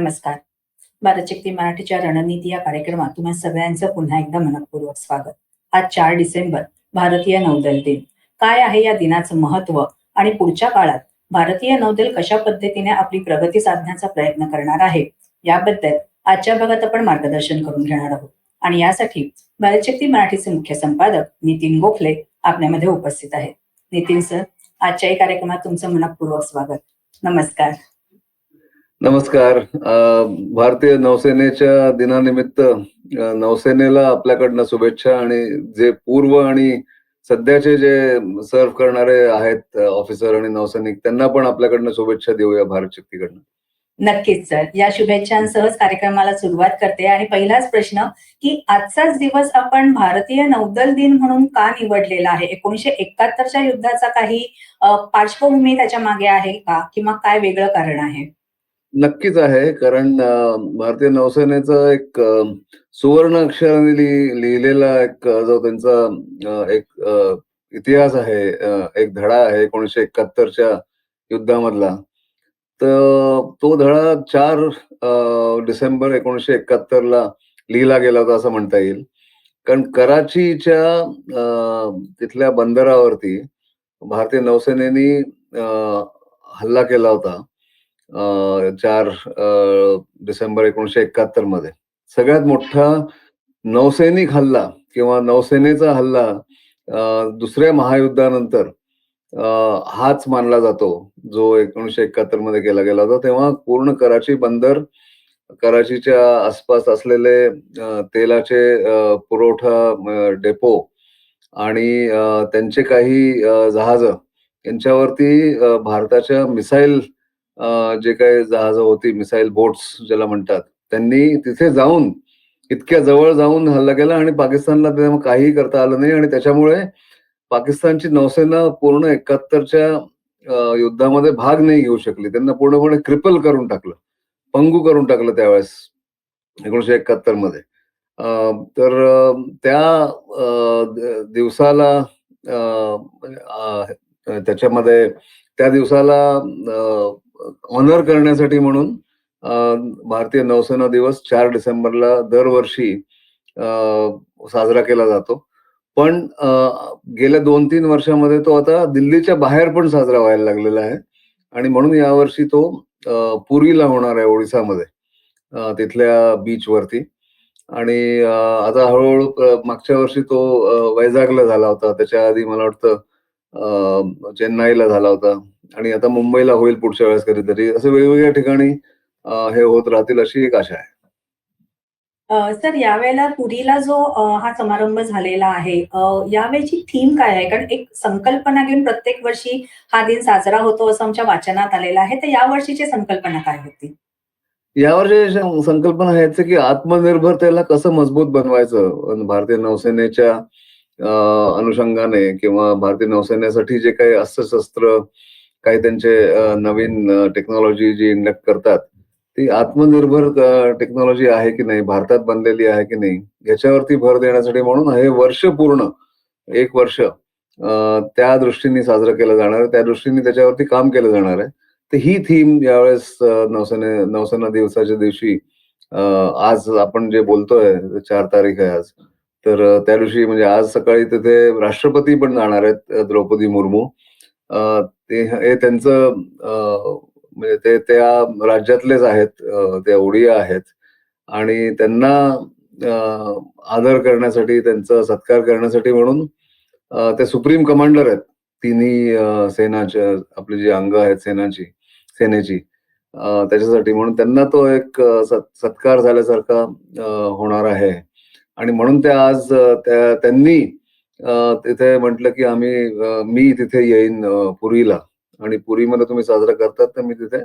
नमस्कार. भारतशक्ती मराठीच्या रणनीती या कार्यक्रमात तुम्हा सगळ्यांचं पुन्हा एकदा मनपूर्वक स्वागत. आज चार डिसेंबर भारतीय नौदल दिन. काय आहे या दिनाचं महत्त्व आणि पुढच्या काळात भारतीय नौदल कशा पद्धतीने आपली प्रगती साधण्याचा प्रयत्न करणार आहे? याबद्दल आजच्या भागात आपण मार्गदर्शन करून घेणार आहोत. आणि यासाठी भारतशक्ती मराठीचे मुख्य संपादक नितीन गोखले आपल्यामध्ये उपस्थित आहेत. नितीन सर आजच्याही कार्यक्रमात तुमचं मनपूर्वक स्वागत. नमस्कार. नमस्कार. भारतीय नौसेनेच्या दिनानिमित्त नौसेनेला आपल्याकडनं शुभेच्छा आणि जे पूर्व आणि सध्याचे जे सर्व करणारे आहेत ऑफिसर आणि नौसैनिक त्यांना पण आपल्याकडनं शुभेच्छा देऊया भारत शक्तीकडनं. नक्कीच सर. या शुभेच्छांसहच कार्यक्रमाला सुरुवात करते. आणि पहिलाच प्रश्न की आजचाच दिवस आपण भारतीय नौदल दिन म्हणून का निवडलेला आहे? एकोणीशे एकाहत्तरच्या युद्धाचा काही पार्श्वभूमी त्याच्यामागे आहे का? किंवा काय वेगळं कारण आहे? नक्कीच आहे कारण भारतीय नौसेनेचं एक सुवर्ण अक्षराने लिहिलेला एक जो त्यांचा एक इतिहास आहे एक धडा आहे एकोणीशे एकाहत्तरच्या युद्धामधला. तर तो धडा चार अ, डिसेंबर एकोणीशे एकाहत्तरला लिहिला गेला होता असं म्हणता येईल. कारण कराचीच्या अ, तिथल्या बंदरावरती भारतीय नौसेनेनी हल्ला केला होता. चार डिसेंबर एकोणीशे एकाहत्तरमध्ये. सगळ्यात मोठा नौसैनिक हल्ला किंवा नौसेनेचा हल्ला दुसऱ्या महायुद्धानंतर हाच मानला जातो जो एकोणीशे एकाहत्तरमध्ये केला गेला होता. तेव्हा पूर्ण कराची बंदर कराचीच्या आसपास असलेले तेलाचे पुरवठा डेपो आणि त्यांचे काही जहाज यांच्यावरती भारताच्या मिसाईल जे काही जहाज होती मिसाईल बोट्स ज्याला म्हणतात त्यांनी तिथे जाऊन इतक्या जवळ जाऊन हल्ला केला आणि पाकिस्तानला त्यांना काहीही करता आलं नाही आणि त्याच्यामुळे पाकिस्तानची नौसेना पूर्ण एकाहत्तरच्या युद्धामध्ये भाग नाही घेऊ शकली. त्यांना पूर्णपणे क्रिपल करून टाकलं. पंगू करून टाकलं त्यावेळेस एकोणीशे एकाहत्तरमध्ये. अ, तर त्या दिवसाला त्याच्यामध्ये त्या दिवसाला ऑनर करण्यासाठी म्हणून भारतीय नौसेना दिवस चार डिसेंबरला दरवर्षी अ, साजरा केला जातो. पण गेल्या दोन तीन वर्षामध्ये तो आता दिल्लीच्या बाहेर पण साजरा व्हायला लागलेला आहे. आणि म्हणून यावर्षी तो पुरीला होणार आहे ओडिसामध्ये तिथल्या बीच वरती आणि आता हळूहळू मागच्या वर्षी तो वैजागला झाला होता. त्याच्या आधी मला वाटतं चेन्नईला झाला होता. आणि आता मुंबईला होईल पुढच्या वेळेस कधीतरी. असे वेगवेगळ्या ठिकाणी हे होत राहतील अशी एक आशा आहे. सर यावेळेला पुरीला जो हा समारंभ झालेला आहे यावेळची थीम काय आहे? कारण एक संकल्पना घेऊन प्रत्येक वर्षी हा दिन साजरा होतो असं आमच्या वाचनात आलेलं आहे. तर या वर्षीची संकल्पना काय होती? यावर्षी संकल्पना ह्याच की आत्मनिर्भरतेला कसं मजबूत बनवायचं? भारतीय नौसेनेच्या अनुषंगाने किंवा भारतीय नौसेनेसाठी जे काही अस्त्रशस्त्र काही त्यांचे नवीन टेक्नॉलॉजी जी इंडक्ट करतात ती आत्मनिर्भर टेक्नॉलॉजी आहे की नाही भारतात बनलेली आहे की नाही याच्यावरती भर देण्यासाठी म्हणून हे वर्ष पूर्ण एक वर्ष त्या दृष्टीने साजरं केलं जाणार आहे त्या दृष्टीने त्याच्यावरती काम केलं जाणार आहे. तर ही थीम यावेळेस नौसेने नौसेना दिवसाच्या दिवशी आज आपण जे बोलतोय चार तारीख आहे आज तर त्या दिवशी म्हणजे आज सकाळी तिथे राष्ट्रपती पण जाणार आहेत द्रौपदी मुर्मू ते हे त्यांचं म्हणजे ते त्या राज्यातलेच आहेत ते ओडिया आहेत. आणि त्यांना आदर करण्यासाठी त्यांचा सत्कार करण्यासाठी म्हणून ते सुप्रीम कमांडर आहेत. तिन्ही सेनाच्या आपली जी अंग आहेत सेनाची सेनेची त्याच्यासाठी म्हणून त्यांना तो एक सत्कार झाल्यासारखा होणार आहे. आणि म्हणून ते आज त्या त्यांनी तिथे म्हटलं की आम्ही मी तिथे येईन पुरीला. आणि पुरीमध्ये तुम्ही साजरा करतात तर मी तिथे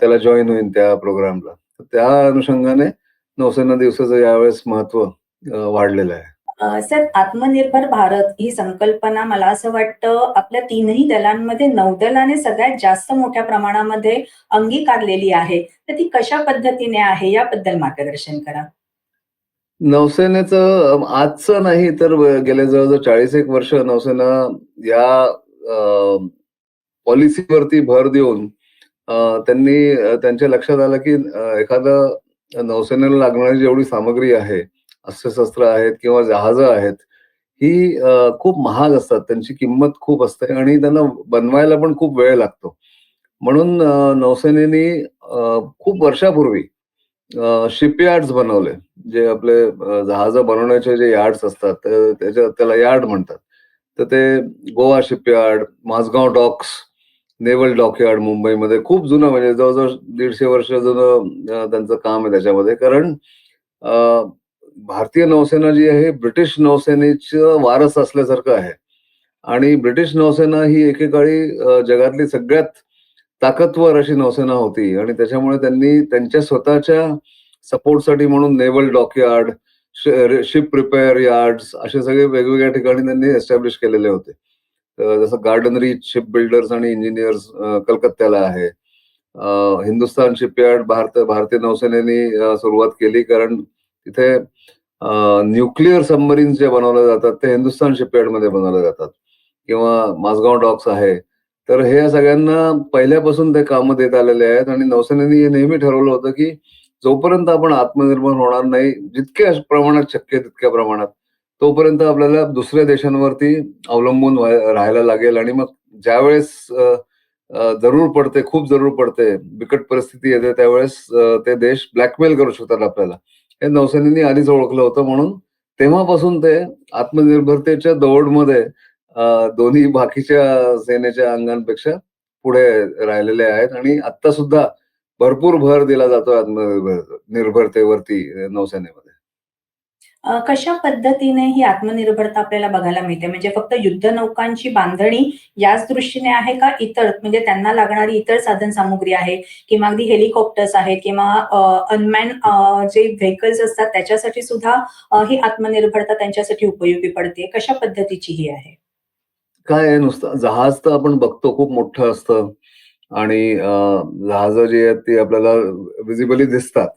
त्याला जॉईन होईन त्या प्रोग्रामला त्या अनुषंगाने नौसेना दिवसाचं यावेळेस महत्त्व वाढलेलं आहे. सर आत्मनिर्भर भारत ही संकल्पना मला असं वाटतं आपल्या तीनही दलांमध्ये नौदलाने सगळ्यात जास्त मोठ्या प्रमाणामध्ये अंगीकारलेली आहे. तर ती कशा पद्धतीने आहे याबद्दल मार्गदर्शन करा. नौसेनेचं आजचं नाही तर गेल्या जवळजवळ चाळीस एक वर्ष नौसेना या पॉलिसीवरती भर देऊन त्यांनी त्यांच्या लक्षात आलं की एखादं नौसेनेला लागणारी जेवढी सामग्री आहे, अस्त्रशस्त्र आहेत किंवा जहाजं आहेत, ही खूप महाग असतात. त्यांची किंमत खूप असते आणि त्यांना बनवायला पण खूप वेळ लागतो. म्हणून नौसेनेनी खूप वर्षापूर्वी शिपयार्ड्स बनवले. जे आपले जहाज बनवण्याचे जे यार्ड्स असतात, त्याच्या त्याला यार्ड म्हणतात. तर ते Goa shipyard, Mazagon docks, naval dockyard मुंबईमध्ये खूप जुनं म्हणजे जवळजवळ दीडशे वर्ष जुनं त्यांचं काम आहे त्याच्यामध्ये. कारण भारतीय नौसेना जी आहे, ब्रिटिश नौसेनेचं वारस असल्यासारखं आहे. आणि ब्रिटिश नौसेना ही एकेकाळी जगातली सगळ्यात ताकदवर अशी नौसेना होती आणि त्याच्यामुळे त्यांनी त्यांच्या स्वतःच्या सपोर्टसाठी म्हणून naval dockyard, ship repair yard असे सगळे वेगवेगळ्या ठिकाणी त्यांनी एस्टॅब्लिश केलेले होते. जसं गार्डनरी शिप बिल्डर्स आणि इंजिनिअर्स कलकत्त्याला आहे. हिंदुस्तान हिंदुस्थान शिपयार्ड भारत भारतीय नौसेनेने सुरुवात केली कारण तिथे न्यूक्लिअर सबमरीन्स जे बनवले जातात, ते हिंदुस्थान शिपयार्डमध्ये बनवले जातात किंवा माझगाव डॉक्स आहे. तर हे सगळ्यांना पहिल्यापासून ते कामं देत आलेले आहेत आणि नौसेनेने हे नेहमी ठरवलं होतं, की जोपर्यंत आपण आत्मनिर्भर होणार नाही, जितक्या प्रमाणात शक्य तितक्या प्रमाणात, तोपर्यंत आपल्याला दुसऱ्या देशांवरती अवलंबून राहायला लागेल आणि मग ज्यावेळेस जरूर पडते, खूप जरूर पडते, बिकट परिस्थिती येते त्यावेळेस ते देश ब्लॅकमेल करू शकतात आपल्याला. हे नौसेनेने आधीच ओळखलं होतं म्हणून तेव्हापासून ते आत्मनिर्भरतेच्या दौडमध्ये मध्ये दोन्ही बाकीच्या सेनेच्या अंगांपेक्षा पुढे राहिलेले आहेत आणि आता सुद्धा भरपूर भर दिला जातो आत्मनिर्भर निर्भरतेवरती नौसेनेमध्ये. कशा पद्धतीने ही आत्मनिर्भरता आपल्याला बघायला मिळते? म्हणजे फक्त युद्ध नौकांची बांधणी याच दृष्टीने आहे का इतर म्हणजे त्यांना लागणारी इतर साधनसामुग्री आहे किंवा अगदी हेलिकॉप्टर्स आहेत किंवा अनमॅन जे व्हेकल्स असतात त्याच्यासाठी सुद्धा ही आत्मनिर्भरता त्यांच्यासाठी उपयोगी पडते. कशा पद्धतीची ही आहे? काय आहे नुसतं जहाज तर आपण बघतो खूप मोठं असतं आणि जहाज जे जी आहेत ती आपल्याला विजिबली दिसतात.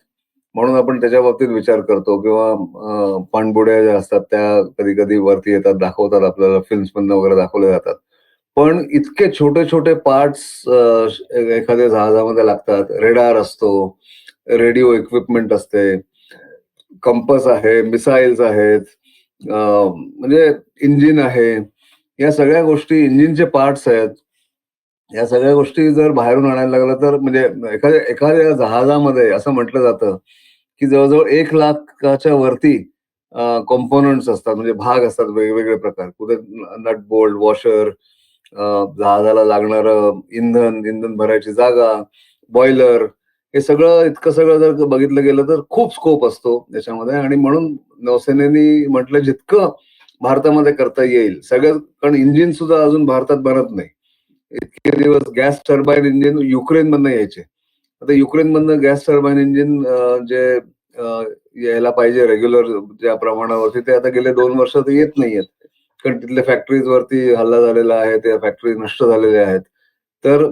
म्हणून आपण त्याच्या बाबतीत विचार करतो किंवा पाणबुड्या ज्या असतात त्या कधी-कधी वरती येतात, दाखवतात आपल्याला फिल्म्समधनं वगैरे दाखवल्या जातात. पण इतके छोटे-छोटे पार्ट्स एखाद्या जहाजामध्ये लागतात. रेडार असतो, रेडिओ इक्विपमेंट असते, कंपस आहे, मिसाईल्स आहेत, म्हणजे इंजिन आहे. या सगळ्या गोष्टी इंजिनचे पार्ट्स आहेत. या सगळ्या गोष्टी जर बाहेरून आणायला लागलं तर म्हणजे एखाद्या एखाद्या जहाजामध्ये असं म्हटलं जातं, की जवळजवळ एक लाखाच्या वरती कॉम्पोनंट्स असतात म्हणजे भाग असतात वेगवेगळे प्रकार. कुठे नट बोल्ट, वॉशर, जहाजाला लागणारं इंधन, इंधन भरायची जागा, बॉयलर हे सगळं इतकं सगळं जर बघितलं गेलं तर खूप स्कोप असतो त्याच्यामध्ये आणि म्हणून नौसेनेनी म्हटलं जितकं भारतामध्ये करता येईल. सगळं कारण इंजिन सुद्धा अजून भारतात बनत नाही. इतके दिवस गॅस टर्बाईन इंजिन युक्रेनमधनं यायचे. आता युक्रेनमधनं गॅस टर्बाईन इंजिन जे यायला पाहिजे रेग्युलर ज्या प्रमाणावरती ते आता गेले दोन वर्ष तर येत नाहीयेत. कारण तिथल्या फॅक्टरीजवरती हल्ला झालेला आहे. त्या फॅक्टरी नष्ट झालेल्या आहेत. तर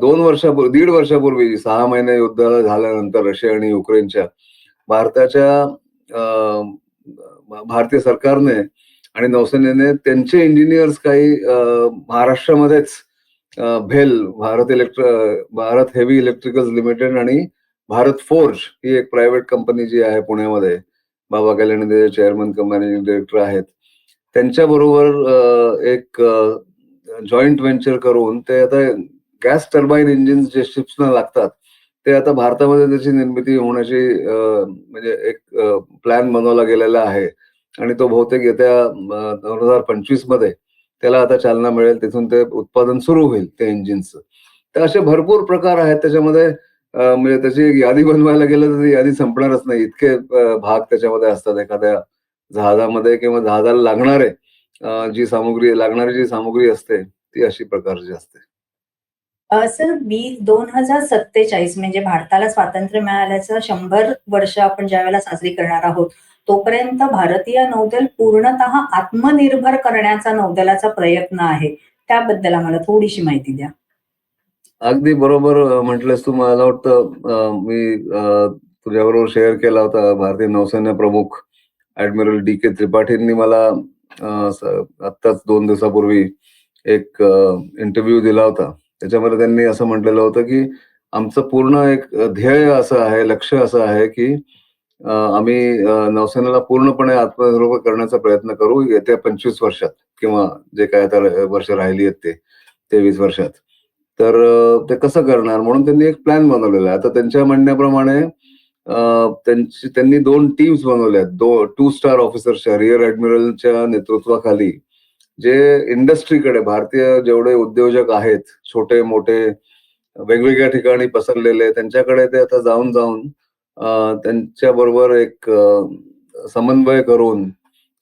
दोन वर्षापूर्वी, दीड वर्षापूर्वी सहा महिने युद्ध झाल्यानंतर रशिया आणि युक्रेनच्या भारताच्या भारतीय सरकारने आणि नौसेनेने त्यांचे इंजिनियर्स काही महाराष्ट्रामध्येच भेल, भारत इलेक्ट्र भारत हेवी इलेक्ट्रिकल्स लिमिटेड आणि भारत फोर्ज ही एक प्रायव्हेट कंपनी जी आहे पुण्यामध्ये. Baba Kalyani chairman cum managing director आहेत. त्यांच्याबरोबर बरोबर एक जॉईंट व्हेंचर करून ते आता गॅस टर्बाईन इंजिन्स जे शिप्सना लागतात, ते आता भारतामध्ये त्याची निर्मिती होण्याची म्हणजे एक प्लॅन बनवला गेलेला आहे आणि तो बहुतेक येत्या दोन हजार पंचवीसमध्ये त्याला आता चालना मिळेल. तिथून ते उत्पादन सुरू होईल त्या इंजिनचं. तर असे भरपूर प्रकार आहेत त्याच्यामध्ये म्हणजे त्याची एक यादी बनवायला गेलं तर यादी संपणारच नाही. इतके भाग त्याच्यामध्ये असतात एखाद्या जहाजामध्ये किंवा जहाजाला लागणारे जी सामुग्री लागणारी जी सामुग्री असते, ती अशी प्रकारची असते. असं मी दोन हजार सत्तेचाळीस म्हणजे भारताला स्वातंत्र्य मिळाल्याचं शंभर वर्ष आपण ज्या वेळेला साजरी करणार आहोत, तोपर्यंत भारतीय नौदल पूर्णतः आत्मनिर्भर करण्याचा नौदलाचा प्रयत्न आहे. त्याबद्दल आम्हाला थोडीशी माहिती द्या. अगदी बरोबर म्हटलंस तू. मला वाटतं मी तुझ्याबरोबर शेअर केला होता. भारतीय नौसेना प्रमुख ऍडमिरल डी के त्रिपाठींनी मला आत्ताच दोन दिवसापूर्वी एक इंटरव्ह्यू दिला होता. त्याच्यामध्ये त्यांनी असं म्हटलेलं होतं, की आमचं पूर्ण एक ध्येय असं आहे लक्ष असं आहे की आम्ही नौसेनेला पूर्णपणे आत्मनिर्भर करण्याचा प्रयत्न करू येत्या पंचवीस वर्षात किंवा जे काय आता वर्ष राहिली आहेत ते तेवीस वर्षात. तर ते कसं करणार म्हणून त्यांनी एक प्लॅन बनवलेला आहे. आता त्यांच्या म्हणण्याप्रमाणे त्यांची त्यांनी दोन टीम्स बनवल्या आहेत. दो टू स्टार ऑफिसर्सच्या रिअर ऍडमिरलच्या नेतृत्वाखाली जे इंडस्ट्रीकडे भारतीय जेवढे उद्योजक आहेत छोटे मोठे वेगवेगळ्या ठिकाणी पसरलेले त्यांच्याकडे ते आता जाऊन जाऊन त्यांच्या बरोबर एक समन्वय करून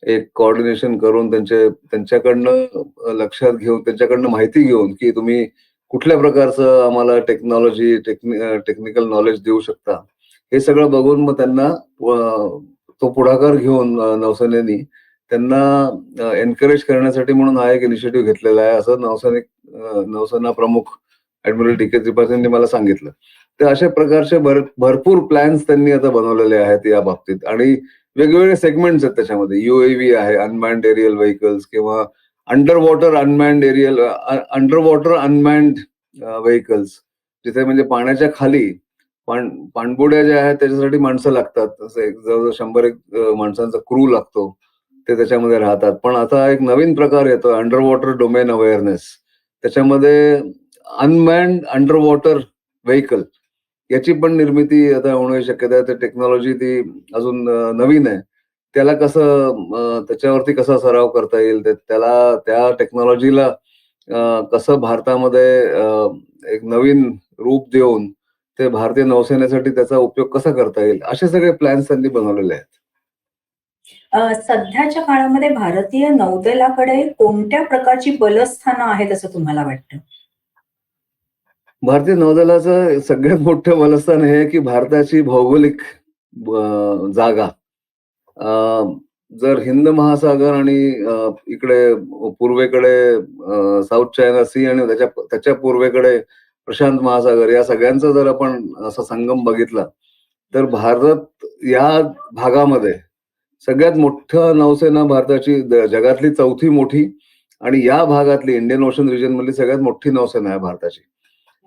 एक कोऑर्डिनेशन करून त्यांचे त्यांच्याकडनं लक्षात घेऊन त्यांच्याकडनं माहिती घेऊन की तुम्ही कुठल्या प्रकारचं आम्हाला टेक्नॉलॉजी टेक्निकल नॉलेज देऊ शकता. हे सगळं बघून मग त्यांना तो पुढाकार घेऊन नौसेनेनी त्यांना एनकरेज करण्यासाठी म्हणून हा एक इनिशिएटिव्ह घेतलेला आहे असं नौसैनिक नौसेना प्रमुख ऍडमिरल डी के त्रिपाठींनी मला सांगितलं. तर अशा प्रकारचे भर भरपूर प्लॅन्स त्यांनी आता बनवलेले आहेत या बाबतीत. आणि वेगवेगळे सेगमेंट्स आहेत त्याच्यामध्ये. युएव्ही आहे अनमॅन्ड एरियल व्हेकल्स किंवा under water unmanned aerial under water unmanned vehicles जिथे म्हणजे पाण्याच्या खाली पाण पाणबुड्या ज्या आहेत त्याच्यासाठी माणसं लागतात. असं एक जवळजवळ शंभर एक माणसांचा क्रू लागतो. ते त्याच्यामध्ये राहतात. पण आता एक नवीन प्रकार येतो अंडर वॉटर डोमेन अवेअरनेस त्याच्यामध्ये अनमॅन्ड अंडर वॉटर व्हेकल याची पण निर्मिती आता होण्याची शक्यता आहे. तर टेक्नॉलॉजी ती अजून नवीन आहे. त्याला कसं त्याच्यावरती कसा सराव करता येईल? त्याला त्या टेक्नॉलॉजीला कसं भारतामध्ये एक नवीन रूप देऊन ते भारतीय नौसेनेसाठी त्याचा उपयोग कसा करता येईल? असे सगळे प्लॅन्स त्यांनी बनवलेले आहेत. सध्याच्या काळामध्ये भारतीय नौदलाकडे कोणत्या प्रकारची बलस्थानं आहेत असं तुम्हाला वाटतं? भारतीय नौदलाचं सगळ्यात मोठं बलस्थान हे की भारताची भौगोलिक जागा. जर हिंद महासागर आणि इकडे पूर्वेकडे साऊथ चायना सी आणि त्याच्या त्याच्या पूर्वेकडे प्रशांत महासागर या सगळ्यांचा जर आपण असा संगम बघितला तर भारत या भागामध्ये सगळ्यात मोठं नौसेना भारताची जगातली चौथी मोठी आणि या भागातली इंडियन ओशन रिजन मधली सगळ्यात मोठी नौसेना आहे भारताची.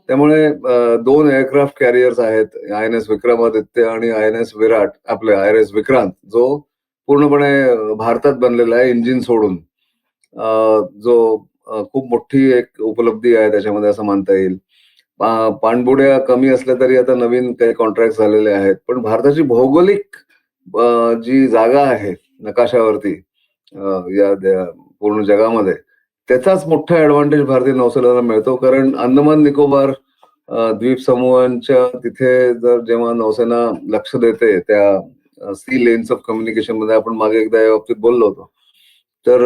त्यामुळे दोन एअरक्राफ्ट कॅरियर्स आहेत आय एन एस विक्रमादित्य आणि आय एन एस विराट आपले आय एन एस विक्रांत जो पूर्णपणे भारतात बनलेला आहे इंजिन सोडून. जो खूप मोठी एक उपलब्धी आहे त्याच्यामध्ये असं म्हणता येईल. पाणबुड्या कमी असल्या तरी आता नवीन काही कॉन्ट्रॅक्ट झालेले आहेत पण भारताची भौगोलिक जी जागा आहे नकाशावरती या पूर्ण जगामध्ये त्याचाच मोठा ऍडव्हान्टेज भारतीय नौसेनेला मिळतो. कारण अंदमान निकोबार द्वीप समूहांच्या तिथे जर जेव्हा नौसेना लक्ष देते त्या सी लेन्स ऑफ कम्युनिकेशनमध्ये आपण मागे एकदा या बाबतीत बोललो होतो. तर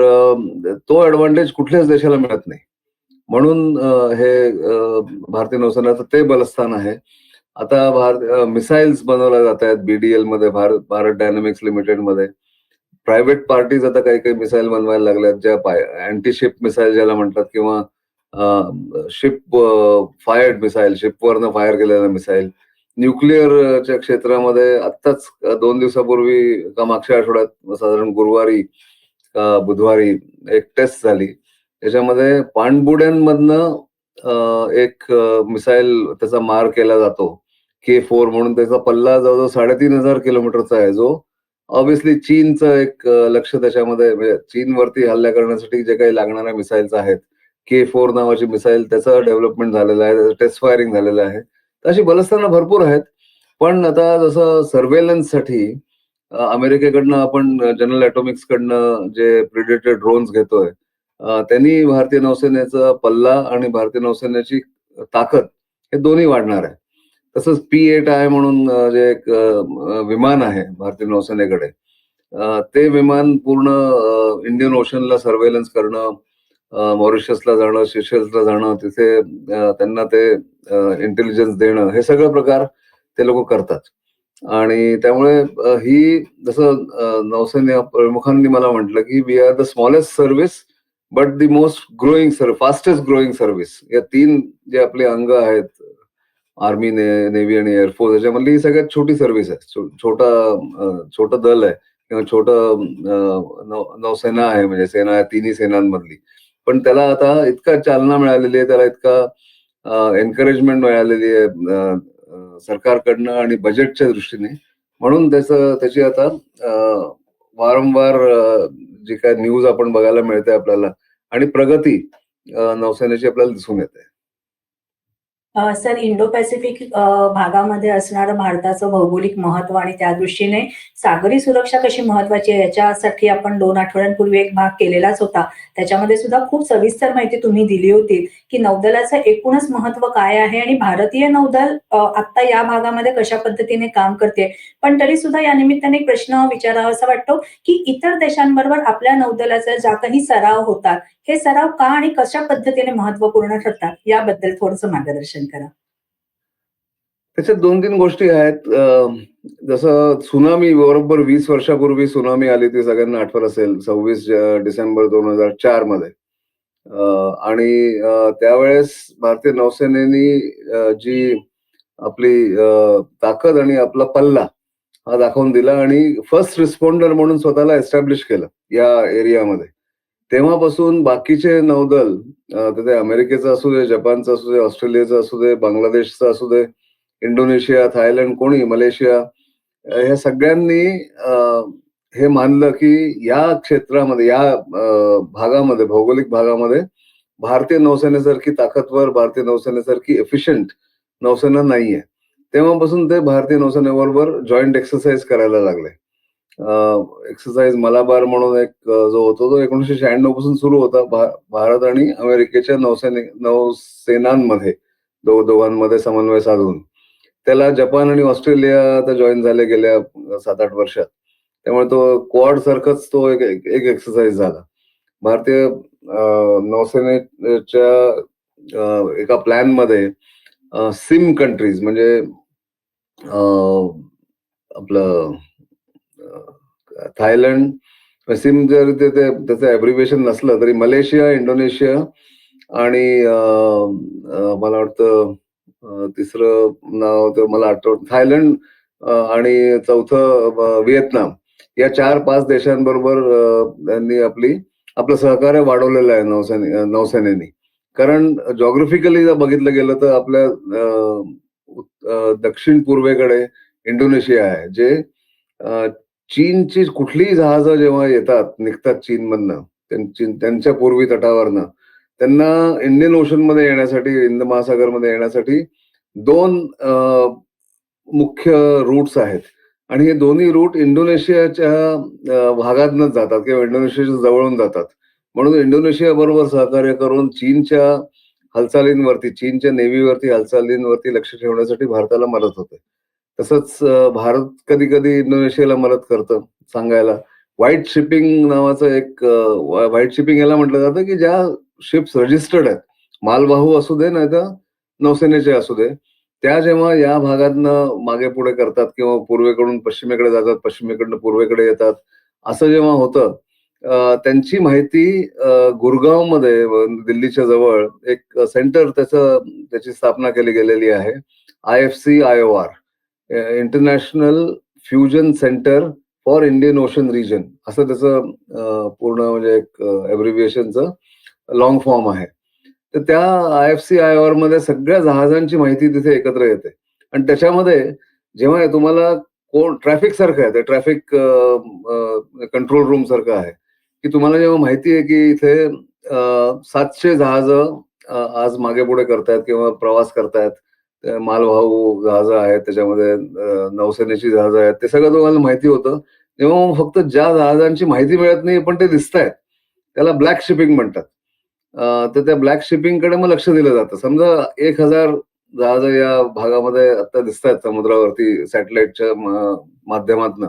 तो ऍडव्हान्टेज कुठल्याच देशाला मिळत नाही. म्हणून हे भारतीय नौसेनाचं ते बलस्थान आहे. आता भारत मिसाईल्स बनवल्या जात आहेत बीडीएलमध्ये भारत भारत डायनामिक्स लिमिटेडमध्ये. प्रायव्हेट पार्टीज आता काही काही मिसाईल बनवायला लागल्यात ज्या अँटी शिप मिसाईल ज्याला म्हणतात किंवा शिप फायर्ड मिसाईल शिपवरनं फायर केलेलं मिसाईल न्यूक्लिअरच्या क्षेत्रामध्ये आत्ताच दोन दिवसापूर्वी का मागच्या आठवड्यात साधारण गुरुवारी का बुधवारी एक टेस्ट झाली. त्याच्यामध्ये पाणबुड्यांमधनं एक मिसाईल त्याचा मार केला जातो. के फोर म्हणून त्याचा पल्ला जवळजवळ साडेतीन हजार किलोमीटरचा आहे जो. ऑब्व्हियसली चीनचं एक लक्ष त्याच्यामध्ये म्हणजे चीनवरती हल्ला करण्यासाठी जे काही लागणाऱ्या मिसाईल्स आहेत के फोर नावाची मिसाईल त्याचं डेव्हलपमेंट झालेलं आहे टेस्ट फायरिंग झालेलं आहे. तर अशी बलस्थानं भरपूर आहेत. पण आता जसं सर्वेलन्ससाठी अमेरिकेकडनं आपण जनरल ॲटॉमिक्स कडनं जे प्रिडेटेड ड्रोन्स घेतोय त्यांनी भारतीय नौसेनेचा पल्ला आणि भारतीय नौसेनेची ताकद हे दोन्ही वाढणार आहे. तसंच पी एट आय म्हणून जे एक विमान आहे भारतीय नौसेनेकडे ते विमान पूर्ण इंडियन ओशनला सर्वेलन्स करणं अ, मॉरिशसला जाणं सिशेल्सला जाणं तिथे त्यांना ते इंटेलिजन्स देणं हे सगळं प्रकार ते लोक करतात. आणि त्यामुळे ही जसं नौसेना प्रमुखांनी मला म्हटलं की we are the smallest service but the most growing सर्व फास्टेस्ट ग्रोईंग सर्व्हिस या तीन जे आपले अंग आहेत आर्मी ने नेव्ही आणि एअरफोर्स याच्यामधली ही सगळ्यात छोटी सर्व्हिस आहे. छोटा छोटं दल आहे किंवा छोटं नौसेना आहे म्हणजे सेना आहे तिन्ही सेनांमधली. पण त्याला आता इतका चालना मिळालेली आहे त्याला इतका एनकरेजमेंट मिळालेली आहे सरकारकडनं आणि बजेटच्या दृष्टीने. म्हणून त्याचं त्याची आता वारंवार जी काय न्यूज आपण बघायला मिळते आपल्याला आणि प्रगती नौसेनेची आपल्याला दिसून येते. सर इंडो पॅसिफिक भागामध्ये असणारं भारताचं भौगोलिक महत्त्व आणि त्या दृष्टीने सागरी सुरक्षा कशी महत्वाची आहे याच्यासाठी आपण दोन आठवड्यांपूर्वी एक भाग केलेलाच होता. त्याच्यामध्ये सुद्धा खूप सविस्तर माहिती तुम्ही दिली होती की नौदलाचं एकूणच महत्त्व काय आहे आणि भारतीय नौदल आता या भागामध्ये कशा पद्धतीने काम करते. पण तरी सुद्धा या निमित्ताने प्रश्न विचारावा असा वाटतो की इतर देशांबरोबर आपल्या नौदलाचा ज्या काही सराव होतात हे सराव का आणि कशा पद्धतीने महत्त्वपूर्ण ठरतात याबद्दल थोडस मार्गदर्शन करा. त्याच्यात दोन तीन गोष्टी आहेत. जसं सुनामी बरोबर वीस वर्षापूर्वी सुनामी आली ती सगळ्यांना आठवत असेल सव्वीस डिसेंबर दोन हजार चारमध्ये. आणि त्यावेळेस भारतीय नौसेनेनी जी आपली ताकद आणि आपला पल्ला हा दाखवून दिला आणि फर्स्ट रिस्पॉन्डर म्हणून स्वतःला एस्टॅब्लिश केलं या एरियामध्ये तेव्हापासून बाकीचे नौदल ते अमेरिकेचं असू दे जपानचं असू दे ऑस्ट्रेलियाचं असू दे बांगलादेशचं असू दे इंडोनेशिया थायलंड कोणी मलेशिया ह्या सगळ्यांनी हे मानलं की या क्षेत्रामध्ये या भागामध्ये भौगोलिक भागामध्ये भारतीय नौसेनेसारखी ताकदवर भारतीय नौसेनेसारखी एफिशियंट नौसेना नाहीये. तेव्हापासून ते भारतीय नौसेनेबरोबर जॉईंट एक्सरसाइज करायला लागले. एक्सरसाइज मलाबार म्हणून एक जो होतो तो एकोणीशे शहाण्णवपासून सुरू होता. भा- भारत आणि अमेरिकेच्या नौसेने नौसेनांमध्ये दो दोघांमध्ये समन्वय साधून. त्याला जपान आणि ऑस्ट्रेलिया आता जॉईन झाले गेल्या सात आठ वर्षात. त्यामुळे तो क्वाड सारखंच तो एक एक एक्सरसाइज झाला. भारतीय नौसेनेच्या एका प्लॅनमध्ये सिम कंट्रीज म्हणजे आपलं थायलंड सिम जर ते त्याचं ॲब्रिव्हिएशन नसलं तरी मलेशिया इंडोनेशिया आणि मला वाटतं तिसरं नाव ते मला आठवत थायलंड आणि चौथं व्हिएतनाम. या चार पाच देशांबरोबर त्यांनी आपली आपलं सहकार्य वाढवलेलं आहे नौसेने नौसेनेनी. कारण जॉग्राफिकली जर बघितलं गेलं तर आपल्या दक्षिण पूर्वेकडे इंडोनेशिया आहे जे चीनची कुठलीही जहाजं जेव्हा येतात निघतात चीनमधनं त्यांची त्यांच्या पूर्वी तटावरनं त्यांना इंडियन ओशनमध्ये येण्यासाठी हिंद महासागरमध्ये येण्यासाठी दोन मुख्य रूट्स आहेत. आणि हे दोन्ही रूट इंडोनेशियाच्या भागातनच जातात किंवा इंडोनेशियाच्या जवळून जातात. म्हणून इंडोनेशिया बरोबर सहकार्य करून चीनच्या हालचालींवरती चीनच्या नेव्हीवरती हालचालींवरती लक्ष ठेवण्यासाठी भारताला मदत होते. तसंच भारत कधी कधी इंडोनेशियाला मदत करतं सांगायला. व्हाईट शिपिंग नावाचं एक व्हाईट शिपिंग याला म्हटलं जातं की ज्या शिप्स रजिस्टर्ड आहेत मालवाहू असू दे नाही तर नौसेनेचे असू दे त्या जेव्हा या भागातनं मागे पुढे करतात किंवा पूर्वेकडून पश्चिमेकडे जातात पश्चिमेकडनं पूर्वेकडे येतात असं जेव्हा होतं त्यांची माहिती गुरगावमध्ये दिल्लीच्या जवळ एक सेंटर त्याचं त्याची स्थापना केली गेलेली आहे I F C I O R. International Fusion Centre for Indian Ocean Region असं त्याचं पूर्ण म्हणजे एक एब्रिव्हिएशनचं लॉंग फॉर्म आहे. तर त्या आय एफ सी आय आरमध्ये सगळ्या जहाजांची माहिती तिथे एकत्र येते. आणि त्याच्यामध्ये जेव्हा तुम्हाला कोण ट्रॅफिक सारखं आहे ते ट्रॅफिक कंट्रोल रूम सारखं आहे की तुम्हाला जेव्हा माहिती आहे की इथे सातशे जहाज आज मागे पुढे करतायत किंवा प्रवास करतायत मालवाहू जहाज आहेत त्याच्यामध्ये नौसेनेची जहाज आहेत ते सगळं तुम्हाला माहिती होतं. तेव्हा फक्त ज्या जहाजांची माहिती मिळत नाही पण ते दिसत आहेत त्याला ब्लॅक शिपिंग म्हणतात. तर त्या ब्लॅक शिपिंगकडे मग लक्ष दिलं जातं. समजा एक हजार जहाज या भागामध्ये आता दिसत आहेत समुद्रावरती सॅटेलाइटच्या माध्यमातन.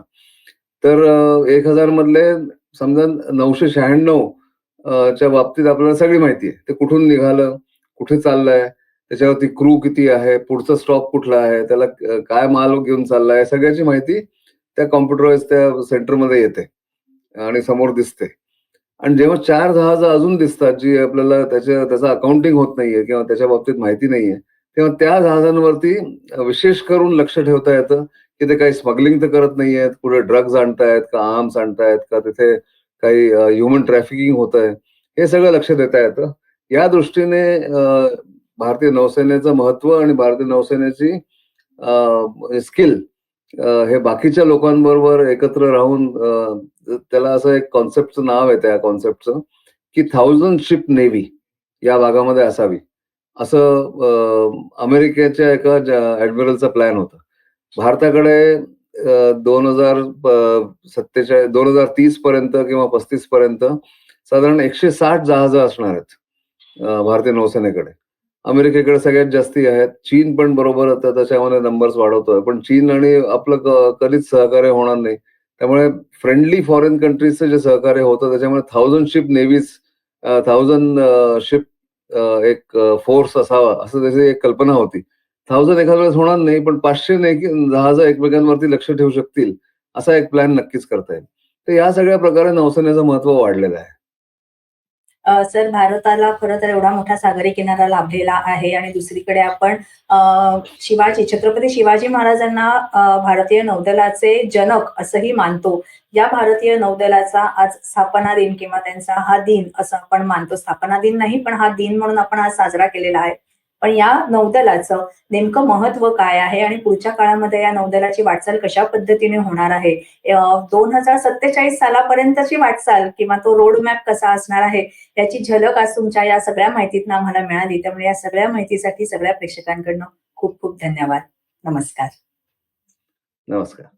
तर एक हजार मधले समजा नऊशे शहाण्णव च्या बाबतीत आपल्याला सगळी माहिती आहे. ते कुठून निघालं? कुठे चाललंय? त्याच्यावरती क्रू किती आहे पुढचा स्टॉप कुठला आहे त्याला काय माल घेऊन चाललाय सगळ्याची माहिती त्या कॉम्प्युटराइज त्या सेंटरमध्ये येते आणि समोर दिसते. आणि जेव्हा चार जहाज अजून दिसतात जी आपल्याला त्याच्या त्याचं अकाउंटिंग होत नाहीये किंवा त्याच्या बाबतीत माहिती नाहीये तेव्हा त्या जहाजांवरती विशेष करून लक्ष ठेवता येतं की ते काही स्मगलिंग तर करत नाहीयेत पुढे ड्रग्ज आणतायत का आर्म्स आणतायत का तिथे काही ह्युमन ट्रॅफिकिंग होत आहे हे सगळं लक्ष देता येतं. या दृष्टीने भारतीय नौसेनेचं महत्त्व आणि भारतीय नौसेनेची स्किल हे बाकीच्या लोकांबरोबर एकत्र राहून त्याला असं एक कॉन्सेप्टचं नाव आहे त्या कॉन्सेप्टचं की थाउजंड शिप नेव्ही या भागामध्ये असावी. असं अमेरिकेच्या एका ऍडमिरलचा प्लॅन होता. भारताकडे दोन हजार सत्तेचाळीस दोन हजार तीस पर्यंत किंवा पस्तीस पर्यंत साधारण एकशे साठ जहाजं असणार आहेत भारतीय नौसेनेकडे. अमेरिकेकडे सगळ्यात जास्ती आहेत. चीन पण बरोबर आता त्याच्यामध्ये नंबर्स वाढवतोय. पण चीन आणि आपलं कधीच सहकार्य होणार नाही. त्यामुळे फ्रेंडली फॉरेन कंट्रीजचं जे सहकार्य होतं त्याच्यामुळे thousand ship navies thousand ship एक फोर्स असावा असं त्याची एक कल्पना होती. थाउजंड एखाद्या वेळेस होणार नाही पण पाचशे जहाज एकमेकांवरती लक्ष ठेवू शकतील असा एक प्लॅन नक्कीच करता येईल. तर या सगळ्या प्रकारे नौसेनेचं महत्त्व वाढलेलं आहे. सर भारताला खरं तर एवढा मोठा सागरी किनारा लाभलेला आहे आणि दुसरीकडे आपण अ, शिवाजी छत्रपती शिवाजी महाराजांना भारतीय नौदलाचे जनक असंही मानतो. या भारतीय नौदलाचा आज स्थापना दिन किंवा त्यांचा हा दिन असं आपण मानतो. स्थापना दिन नाही पण हा दिन म्हणून आपण आज साजरा केलेला आहे. पण या नौदलाचं नेमकं महत्त्व काय आहे आणि पुढच्या काळामध्ये या नौदलाची वाटचाल कशा पद्धतीने होणार आहे? दोन हजार सत्तेचाळीस सालापर्यंतची वाटचाल किंवा तो रोड मॅप कसा असणार आहे याची झलक आज तुमच्या या सगळ्या माहितीतनं आम्हाला मिळाली. त्यामुळे या सगळ्या माहितीसाठी सगळ्या प्रेक्षकांकडनं खूप खूप धन्यवाद. नमस्कार. नमस्कार.